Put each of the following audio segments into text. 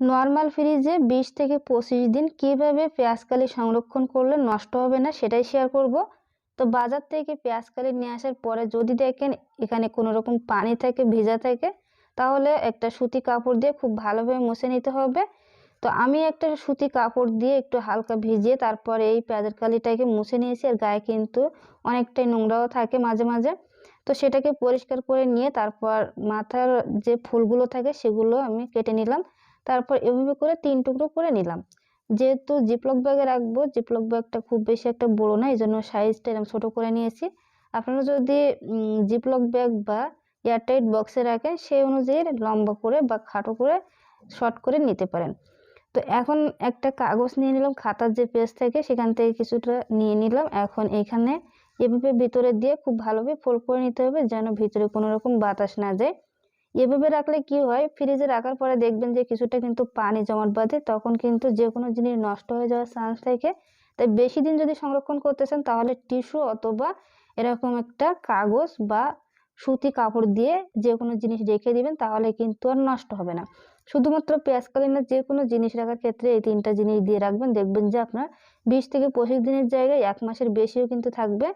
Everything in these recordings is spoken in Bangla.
নর্মাল ফ্রিজে বিশ থেকে পঁচিশ দিন কীভাবে পেঁয়াজকালি সংরক্ষণ করলে নষ্ট হবে না সেটাই শেয়ার করব। তো বাজার থেকে পেঁয়াজকালি নিয়ে আসার পরে যদি দেখেন এখানে কোনো রকম পানি থাকে, ভিজা থাকে, তাহলে একটা সুতি কাপড় দিয়ে খুব ভালোভাবে মুছে নিতে হবে। তো আমি একটা সুতি কাপড় দিয়ে একটু হালকা ভিজিয়ে তারপর এই পেঁয়াজের কালিটাকে মুছে নিয়েছি আর গায়ে কিন্তু অনেকটাই নোংরাও থাকে মাঝে মাঝে। তো সেটাকে পরিষ্কার করে নিয়ে তারপর মাথার যে ফুলগুলো থাকে সেগুলো আমি কেটে নিলাম। তারপর এভাবে করে তিন টুকরো করে নিলাম। যেহেতু জিপলক ব্যাগে রাখব জিপলক ব্যাগটা খুব বেশি একটা বড়ো না এই জন্য সাইজটা এরকম ছোটো করে নিয়েছি। আপনারা যদি জিপলক ব্যাগ বা এয়ারটাইট বক্সে রাখেন, সেই অনুযায়ী লম্বা করে বা খাটো করে শর্ট করে নিতে পারেন। তো এখন একটা কাগজ নিয়ে নিলাম, খাতার যে পেজ থাকে, সেখান থেকে কিছুটা নিয়ে নিলাম। এখন এখানে এভাবে ভিতরে দিয়ে খুব ভালোভাবে ফোল্ড করে নিতে হবে, যেন ভিতরে কোনো রকম বাতাস না যায়। এভাবে রাখলে কি হয়? ফ্রিজে রাখার পরে দেখবেন যে কিছুটা কিন্তু পানি জমাট বাঁধে, তখন কিন্তু যে কোনো জিনিস নষ্ট হয়ে যাওয়ার চান্স থাকে। তাই বেশি দিন যদি সংরক্ষণ করতে চান, তাহলে টিস্যু অথবা এরকম একটা কাগজ বা সুতি কাপড় দিয়ে যে কোনো জিনিস রেখে দিবেন, তাহলে কিন্তু আর নষ্ট হবে না। শুধুমাত্র পেঁয়াজকালি না যে কোনো জিনিস রাখার ক্ষেত্রে এই তিনটা জিনিস দিয়ে রাখবেন। দেখবেন যে আপনার বিশ থেকে পঁচিশ দিনের জায়গায় এক মাসের বেশিও কিন্তু থাকবে।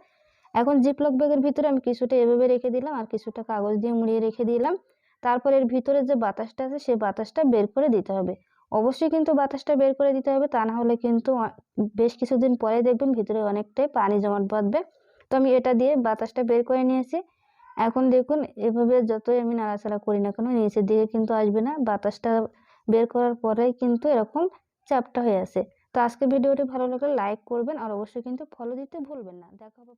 এখন জিপলক ব্যাগের ভিতরে আমি কিছুটা এভাবে রেখে দিলাম, আর কিছুটা কাগজ দিয়ে মুড়িয়ে রেখে দিলাম। তারপর এর ভিতরে যে বাতাসটা আছে, সেই বাতাসটা বের করে দিতে হবে। অবশ্যই কিন্তু বাতাসটা বের করে দিতে হবে, তা না হলে কিন্তু বেশ কিছুদিন পরে দেখবেন ভিতরে অনেকটাই পানি জমাট বাঁধবে। তো আমি এটা দিয়ে বাতাসটা বের করে নিয়েছি। এখন দেখুন, এভাবে যতই আমি নাড়াচাড়া করি না কেন, নিচের দিকে কিন্তু আসবে না। বাতাসটা বের করার পরেই কিন্তু এরকম চাপটা হয়ে আছে। তো আজকে ভিডিওটি ভালো লাগলে লাইক করবেন, আর অবশ্যই কিন্তু ফলো দিতে ভুলবেন না। দেখা হবে